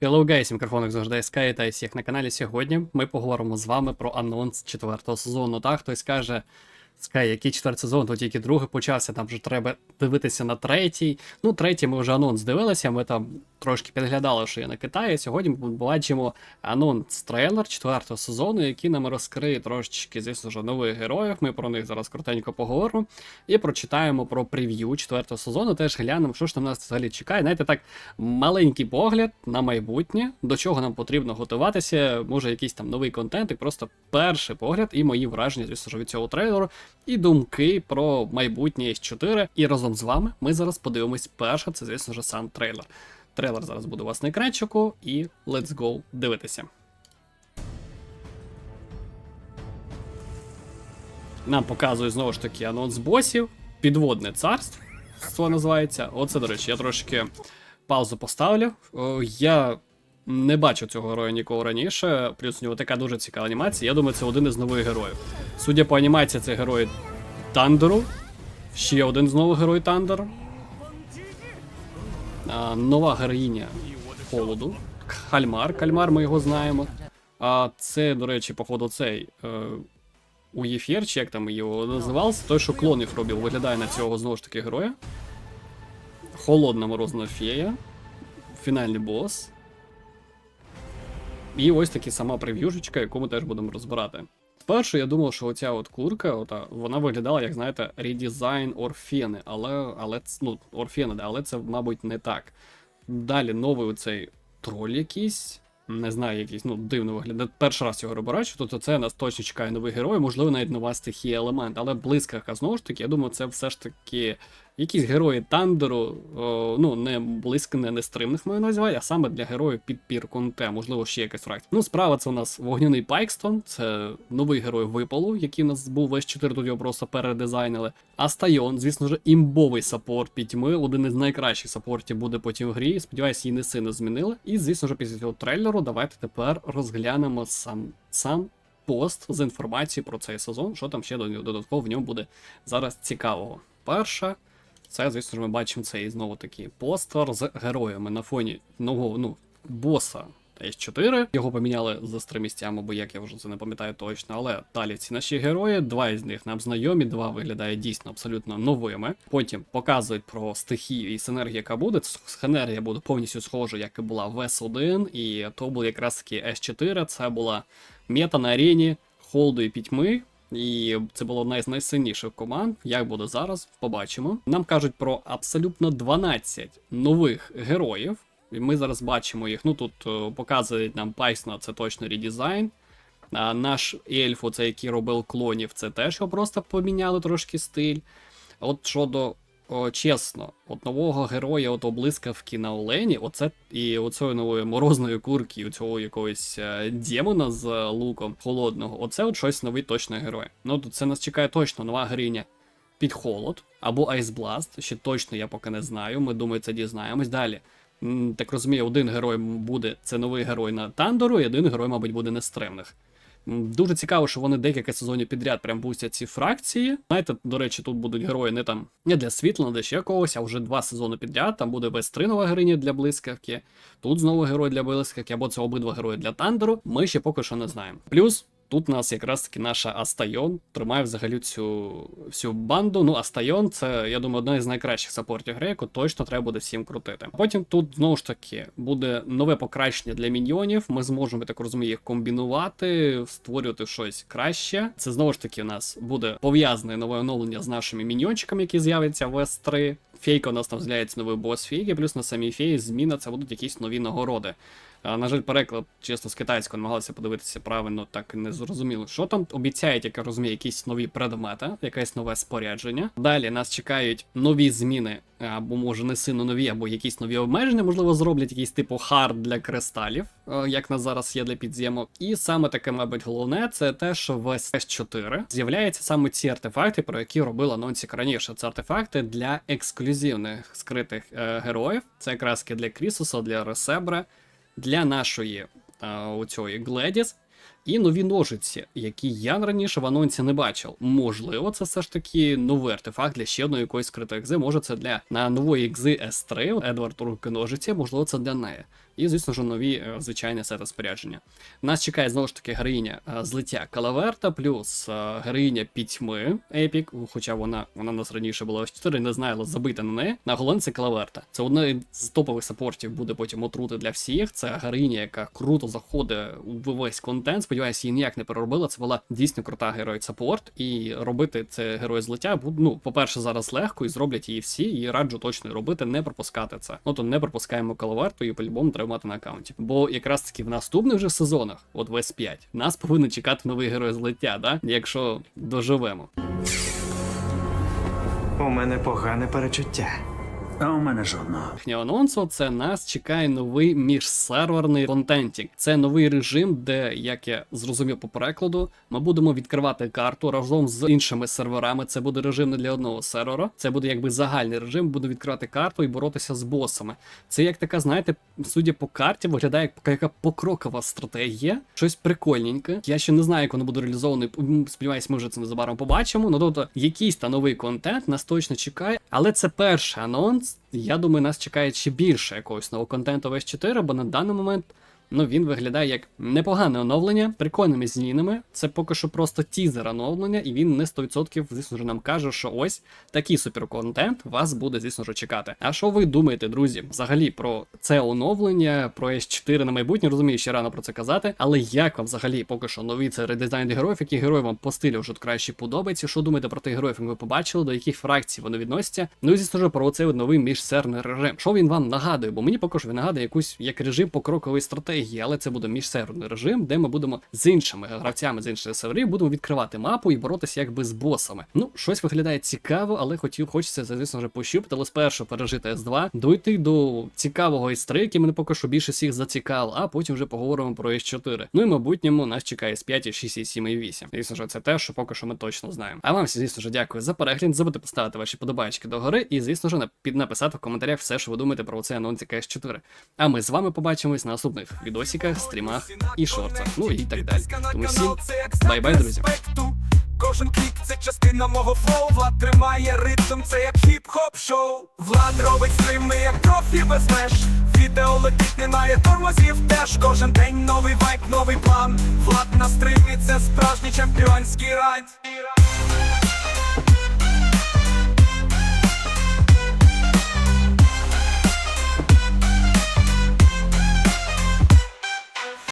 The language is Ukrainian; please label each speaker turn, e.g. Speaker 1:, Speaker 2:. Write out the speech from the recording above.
Speaker 1: Hello guys, мікрофон як завжди СК, та всіх на каналі. Сьогодні ми поговоримо з вами про анонс четвертого сезону. Та хтось каже, Sky, який четвертий сезон, то тільки другий почався, там вже треба дивитися на третій. Ну, третій ми вже анонс дивилися, ми там трошки підглядали, що є на Китаї. Сьогодні ми бачимо анонс трейлер четвертого сезону, який нам розкриє трошечки, звісно ж, нових героїв. Ми про них зараз коротенько поговоримо. І прочитаємо про прев'ю четвертого сезону. Теж глянемо, що ж там нас взагалі чекає. Знаєте, так, маленький погляд на майбутнє, до чого нам потрібно готуватися. Може, якийсь там новий контент, і просто перший погляд і мої враження, звісно ж, від цього трейлеру, і думки про майбутнє S4. І разом з вами ми зараз подивимось перше, це, звісно ж, сам трейлер. Трейлер зараз буде у вас на екранчику, і let's go дивитися. Нам показує знову ж таки анонс босів, підводне царство, що називається. Оце, до речі, я трошки паузу поставлю. Я не бачив цього героя ніколи раніше, плюс у нього така дуже цікава анімація. Я думаю, це один із нових героїв. Судя по анімації, це герой Тандеру. Ще один знову герой Тандер. А, нова героїня холоду. Кальмар. Кальмар, ми його знаємо. А це, до речі, походу, цей. Е, Уєфір, чи як там його називався, той, що клонів робив, виглядає на цього знову ж таки героя. Холодна морозна фея. Фінальний бос. І ось таки сама прев'юшечка, яку ми теж будемо розбирати. Спершу я думав, що оця от курка, ота, вона виглядала, як знаєте, редизайн Орфени, але, але ну, Орфени, да, але це, мабуть, не так. Далі новий оцей троль якийсь. Не знаю, якийсь, ну, дивно виглядає. Перший раз його бачу, тобто це нас точно чекає новий герой, можливо, навіть нова стихія елемент. Але блискавка, знову ж таки, я думаю, це все ж таки якісь герої Тандеру, о, ну, не близько, не нестримних маю назвати, а саме для героїв підпір Конте, можливо, ще якась фракція. Ну, справа це у нас вогняний Пайкстон, це новий герой випалу, який у нас був весь 4, тут його просто передизайнили. Астайон, звісно ж, імбовий саппорт пітьми, один із найкращих саппортів буде потім в грі. Сподіваюсь, її не сильно змінили. І, звісно ж, після цього трейлеру давайте тепер розглянемо сам сам пост з інформацією про цей сезон, що там ще до- додатково в ньому буде зараз цікавого. Перша. Це, звісно ж, ми бачимо цей знову такий постер з героями на фоні нового ну, боса S4. Його поміняли за три місцями, бо як я вже це не пам'ятаю точно. Але далі ці наші герої, два із них нам знайомі, два виглядають дійсно абсолютно новими. Потім показують про стихію і синергію, яка буде. Синергія буде повністю схожа, як і була в S1, і то був якраз таки S4. Це була мета на арені холду і пітьми. І це була одна із найсильніших команд. Як буде зараз, побачимо. Нам кажуть про абсолютно 12 нових героїв. І ми зараз бачимо їх. Ну тут е, показують нам Пайсна, це точно редизайн. А наш ельф, оцей який робив клонів, це теж його просто поміняли трошки стиль. От щодо о, чесно, от нового героя, от блискавки на Олені, оце і оцеї нової морозної курки, і цього якогось е, демона з луком холодного, оце от щось новий точно герой. Ну це нас чекає точно нова гриня під холод або Blast, ще точно я поки не знаю. Ми думаю, це дізнаємось. Далі. Так розумію, один герой буде це новий герой на Тандору, і один герой, мабуть, буде нестримних. Дуже цікаво, що вони декілька сезонів підряд прям бустять ці фракції. Знаєте, до речі, тут будуть герої не там не для світла, не для ще когось, а вже два сезони підряд. Там буде весь три нова героїня для блискавки. Тут знову герой для блискавки, або це обидва герої для Тандеру. Ми ще поки що не знаємо. Плюс. Тут нас якраз таки наша Астайон тримає взагалі цю всю банду. Ну, Астайон це, я думаю, одна із найкращих саппортів гри, яку точно треба буде всім крутити. Потім тут знову ж таки буде нове покращення для міньйонів. Ми зможемо, я так розумію, їх комбінувати, створювати щось краще. Це знову ж таки у нас буде пов'язане нове оновлення з нашими міньйончиками, які з'являться в S3. Фейка у нас там з'являється новий бос фейки, плюс на самій феї зміна це будуть якісь нові нагороди. На жаль, переклад, чесно, з китайського намагалися подивитися правильно, так і не зрозуміло. Що там обіцяють, як я розумію, якісь нові предмети, якесь нове спорядження. Далі нас чекають нові зміни, або може не сильно нові, або якісь нові обмеження, можливо, зроблять якийсь типу хард для кристалів, е, як на зараз є для підземок. І саме таке, мабуть, головне, це те, що в S4 з'являються саме ці артефакти, про які робив анонсік раніше. Це артефакти для ексклюзивних скритих е, героїв. Це якраз для Крісуса, для Ресебра для нашої а, оцьої Гледіс. І нові ножиці, які я раніше в анонсі не бачив. Можливо, це все ж таки новий артефакт для ще одної якоїсь скритої екзи. Може, це для на нової екзи S3, Едвард руки ножиці, можливо, це для неї. І, звісно ж, нові е, звичайні сети спорядження. Нас чекає знову ж таки героїня е, злиття Калаверта, плюс е, героїня пітьми Епік, хоча вона, вона у нас раніше була ось 4, не знаю, але забита на неї. На головне Калаверта. Це одна з топових саппортів буде потім отрути для всіх. Це героїня, яка круто заходить у весь контент. Сподіваюся, її ніяк не переробила. Це була дійсно крута герой саппорт. І робити це герой злиття буде, ну, по-перше, зараз легко і зроблять її всі. І раджу точно робити, не пропускати це. Ну то не пропускаємо Калаверту і по-любому треба мати на аккаунті. Бо якраз таки в наступних же сезонах, от в С5, нас повинен чекати новий герой злиття, да? якщо доживемо.
Speaker 2: У мене погане перечуття.
Speaker 3: А у мене жодного.
Speaker 1: Анонсу це нас чекає новий міжсерверний контентік. Це новий режим, де, як я зрозумів по перекладу, ми будемо відкривати карту разом з іншими серверами. Це буде режим не для одного сервера. Це буде якби загальний режим. Буду відкривати карту і боротися з босами. Це як така, знаєте, судя по карті, виглядає як яка покрокова стратегія. Щось прикольненьке. Я ще не знаю, як воно буде реалізовано. Сподіваюсь, ми вже це незабаром побачимо. Ну тобто, якийсь та новий контент нас точно чекає, але це перший анонс. Я думаю, нас чекає ще більше якогось нового контенту в S4, бо на даний момент. Ну, він виглядає як непогане оновлення, прикольними змінами. Це поки що просто тізер оновлення, і він не 100%, звісно ж, нам каже, що ось такий суперконтент вас буде, звісно ж, чекати. А що ви думаєте, друзі, взагалі про це оновлення, про S4 на майбутнє? Розумію, ще рано про це казати. Але як вам взагалі поки що новий це редизайн героїв, які герої вам по стилю вже краще подобаються? Що думаєте про тих героїв, як ви побачили, до яких фракцій вони відносяться? Ну і звісно ж про цей новий міжсерний режим. Що він вам нагадує? Бо мені поки що він нагадує якусь як режим покрокової стратегії, але це буде міжсерверний режим, де ми будемо з іншими гравцями з інших серверів будемо відкривати мапу і боротися якби з босами. Ну, щось виглядає цікаво, але хотів, хочеться, звісно вже пощупати, але спершу пережити S2, дойти до цікавого S3, який мене поки що більше всіх зацікавив, а потім вже поговоримо про S4. Ну і майбутньому нас чекає S5, 6, 7 і 8. Звісно ж, це те, що поки що ми точно знаємо. А вам, звісно ж, дякую за перегляд. Забудьте поставити ваші подобайки догори і, звісно ж, нап- під- написати в коментарях все, що ви думаєте про цей анонс S4. А ми з вами побачимось на наступних відосиках, стрімах і шортах. Ну і так далі. Тому всім бай-бай, друзі.
Speaker 4: Кожен клік це частина мого флоу Влад тримає ритм, це як хіп-хоп шоу Влад робить стрими, як профі без меж Відео летить, немає тормозів теж Кожен день новий вайп, новий план Влад на стримі, це справжній чемпіонський райд